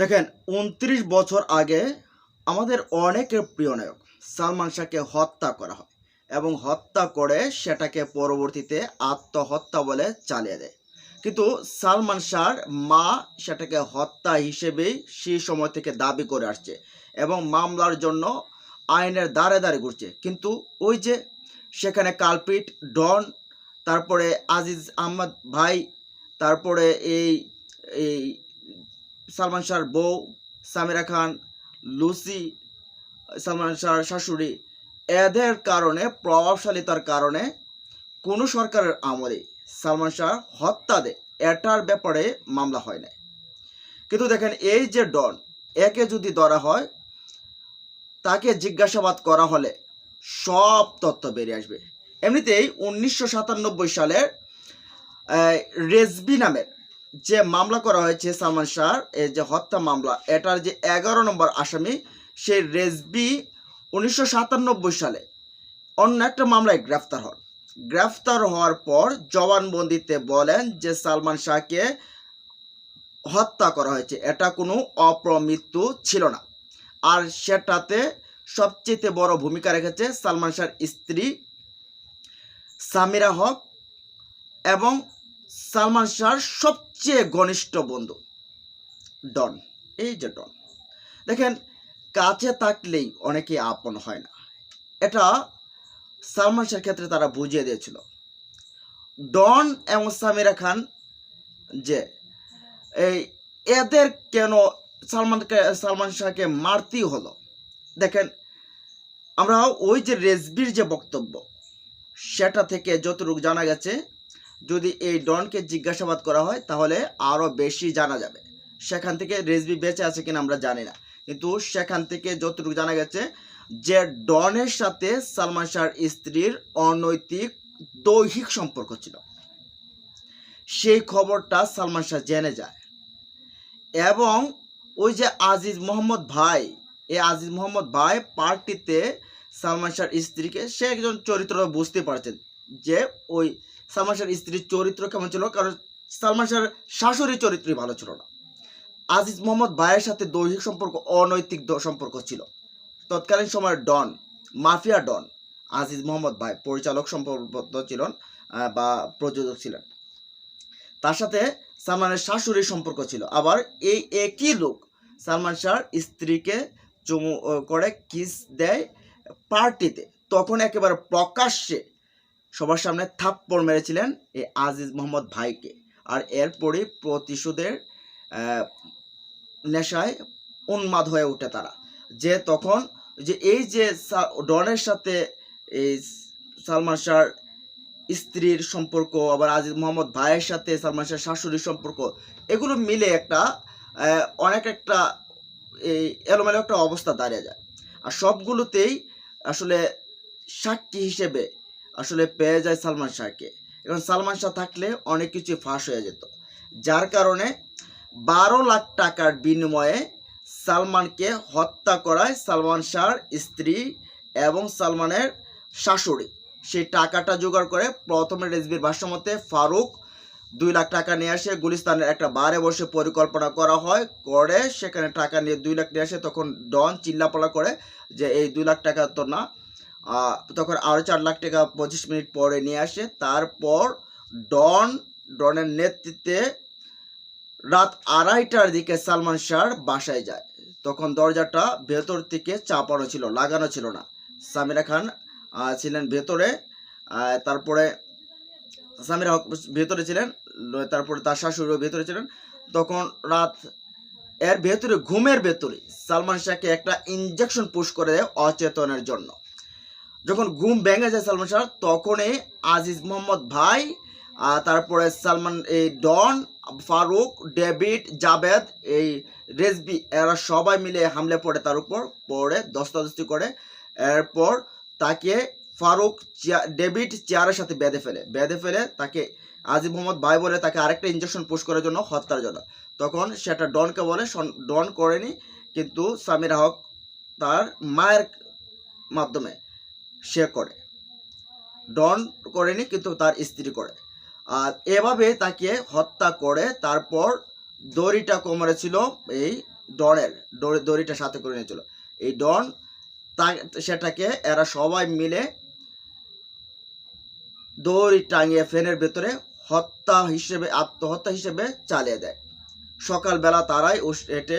দেখেন, উনত্রিশ বছর আগে আমাদের অনেকের প্রিয় নায়ক, সালমান শাহকে হত্যা করা হয় এবং হত্যা করে সেটাকে পরবর্তীতে আত্মহত্যা বলে চালিয়ে দেয়। কিন্তু সালমান শাহর মা সেটাকে হত্যা হিসেবেই সেই সময় থেকে দাবি করে আসছে এবং মামলার জন্য আইনের দ্বারে দ্বারে ঘুরছে। কিন্তু ওই যে সেখানে কালপিট ডন, তারপরে আজিজ আহমদ ভাই, তারপরে এই এই সালমান শাহর বউ, সামিরা খান, লুসি, সালমান শাহর শাশুড়ি। এদের কারণে, প্রভাবশালিতার কারণে কোনো সরকারের আমলে সালমান শাহ হত্যা দেয়। এটার ব্যাপারে মামলা হয় না কিন্তু দেখেন, এই যে ডন, একে যদি ধরা হয়, তাকে জিজ্ঞাসাবাদ করা হলে সব তথ্য বেরিয়ে আসবে। এমনিতেই উনিশশো সাতানব্বই সালের রেজবি নামের যে মামলা করা হয়েছে সালমান শাহর, এই যে হত্যা মামলা, এটার যে এগারো নম্বর আসামি সেই রেজবি উনিশশো সাতানব্বই সালে অন্য একটা মামলায় গ্রেফতার হন। গ্রেফতার হওয়ার পর জবানবন্দিতে বলেন যে সালমান শাহকে হত্যা করা হয়েছে। এটা কোনো অপ্রমৃত্যু ছিল না। আর সেটাতে সবচেয়ে বড় ভূমিকা রেখেছে সালমান শাহর স্ত্রী সামিরা হক এবং সালমান শাহর সবচেয়ে ঘনিষ্ঠ বন্ধু, ডন। এই যে ডন। দেখেন, কাছে থাকলেই অনেকে আপন হয় না। এটা সালমান শাহর ক্ষেত্রে তারা বুঝিয়ে দিয়েছিল। ডন এবং সামিরা খান যে, এই এদের কেন সালমানকে সালমান শাহকে মারতেই হলো? দেখেন, আমরা ওই যে রেজবির যে বক্তব্য, সেটা থেকে যতটুকু জানা গেছে যদি এই ডনকে জিজ্ঞাসাবাদ করা হয়, তাহলে আরও বেশি জানা যাবে। সেখান থেকে রেজবি বেঁচে আছে কিনা আমরা জানি না। কিন্তু সেখান থেকে যতটুকু জানা গেছে, যে ডনের সাথে সালমান শাহর স্ত্রীর অনৈতিক দৈহিক সম্পর্ক ছিল। সেই খবরটা সালমান শাহ জেনে যায়। এবং ওই যে আজিজ মোহাম্মদ ভাই এই আজিজ মোহাম্মদ ভাই পার্টিতে সালমান শাহর স্ত্রীকে, সে একজন চরিত্র বুঝতে পারছেন যে ওই সালমান শাহর স্ত্রীর চরিত্র কেমন ছিল? কারণ সালমান শাহর শাশুড়ি চরিত্রই ভালো ছিল না। আজিজ মোহাম্মদ ভাইয়ের সাথে দৈহিক সম্পর্ক, অনৈতিক সম্পর্ক ছিল। তৎকালীন সময়ের don, mafia don, Aziz Mohammad ভাই পরিচালক সম্পর্কবদ্ধ ছিলেন বা প্রযোজক ছিলেন। তার সাথে সালমানের শাশুড়ির সম্পর্ক ছিল। আবার এই একই লোক সালমান শাহর স্ত্রীকে চুমু করে কিস দেয় পার্টিতে। তখন একেবারে প্রকাশ্যে সবার সামনে থাপ্পড় মেরেছিলেন এই আজিজ মোহাম্মদ ভাইকে। আর এরপরই প্রতিশোধের নেশায় উন্মাদ হয়ে ওঠে তারা। যে তখন, যে এই যে ডনের সাথে এই সালমান শাহর স্ত্রীর সম্পর্ক, আবার আজিজ মোহাম্মদ ভাইয়ের সাথে সালমান শাহর শাশুড়ির সম্পর্ক, এগুলো মিলে একটা অনেক একটা এই এলোমেলো একটা অবস্থা দাঁড়িয়ে যায়। আর সবগুলোতেই আসলে সাক্ষী হিসেবে আসলে পেয়ে যায় সালমান শাহকে। এখন সালমান শাহ থাকলে অনেক কিছু ফাঁস হয়ে যেত। যার কারণে বারো লাখ টাকার বিনিময়ে সালমানকে হত্যা করায় সালমান শাহর স্ত্রী এবং সালমানের শাশুড়ি। সেই টাকাটা জোগাড় করে প্রথমে রেজবির ভাষ্যমতে ফারুক দুই লাখ টাকা নিয়ে আসে, গুলিস্তানের একটা বারে বসে পরিকল্পনা করা হয়, করে সেখানে টাকা নিয়ে দুই লাখ নিয়ে আসে, তখন ডন চিল্লাপালা করে যে, এই দুই লাখ টাকা তো না। তখন আরও চার লাখ টাকা পঁচিশ মিনিট পরে নিয়ে আসে। তারপর ডন, ডনের নেতৃত্বে রাত আড়াইটার দিকে সালমান শাহর বাসায় যায়। তখন দরজাটা ভেতর থেকে চাপানো ছিল, লাগানো ছিল না। সামিরা খান ছিলেন ভেতরে তারপরে সামিরা হক ভেতরে ছিলেন তারপরে তার শাশুড়িও ভেতরে ছিলেন। তখন রাত এর ভেতরে, ঘুমের ভেতরে সালমান শাহকে একটা ইঞ্জেকশন পুশ করে দেয় অচেতনের জন্য। যখন ঘুম ভেঙে যায় সালমান শাহ, তখনই আজিজ মোহাম্মদ ভাই তারপরে সালমান, এই ডন, ফারুক, ডেভিড, জাবেদ, এই রেজবি, এরা সবাই মিলে হামলে পড়ে তার উপর পড়ে দস্তাদস্তি করে। এরপর তাকে ফারুক ডেভিড চেয়ারের সাথে বেঁধে ফেলে। বেঁধে ফেলে তাকে আজিজ মোহাম্মদ ভাই বলে তাকে আরেকটা ইঞ্জেকশন পুশ করার জন্য, হত্যার জন্য। তখন সেটা ডনকে বলে ডন করেনি, কিন্তু সামিরা হক তার মায়ের মাধ্যমে। সে করে। ডন করেনি, কিন্তু তার স্ত্রী করে। আর এভাবে তাকে হত্যা করে, তারপর দড়িটা কোমরে ছিল এই ডনের দড়ি- দড়িটা সাথে করে নিয়েছিল। এই ডন তা, সেটাকে এরা সবাই মিলে দড়ি টাঙিয়ে ফ্যানের ভেতরে হত্যা হিসেবে, আত্মহত্যা হিসেবে চালিয়ে দেয়। সকালবেলা তারাই এটে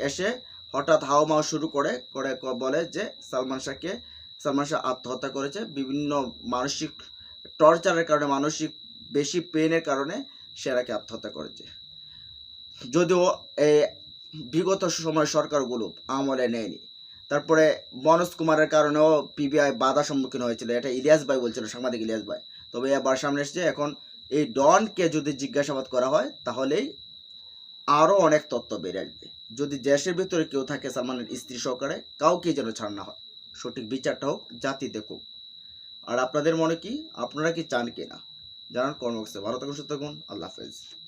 এসে হঠাৎ হাওমাও শুরু করে করে বলে যে সালমান শাহকে সালমান শাহ আত্মহত্যা করেছে। বিভিন্ন মানসিক টর্চারের কারণে, মানসিক বেশি পেনের কারণে সেরাকে আত্মহত্যা করেছে। যদিও এই বিগত সময় সরকারগুলো আমলে নেয়নি। তারপরে মনোজ কুমারের কারণেও পিবিআই বাধা সম্মুখীন হয়েছিল। এটা ইলিয়াস ভাই বলছিল, সাংবাদিক ইলিয়াস ভাই। তবে এবার সামনে এসছে, এখন এই ডনকে যদি জিজ্ঞাসাবাদ করা হয়, তাহলেই আরও অনেক তথ্য বেড়ে আসবে। যদি দেশের ভিতরে কেউ থাকে সালমানের স্ত্রী সহকারে কাউকে যেন ছাড় না হয়। সঠিক বিচারটা হোক, জাতি দেখুক। আর আপনাদের মনে কি? আপনারা কি চান কিনা? জানান কর্মবক্সে ভালো থাকুন, সুস্থ থাকুন। আল্লাহ হাফেজ।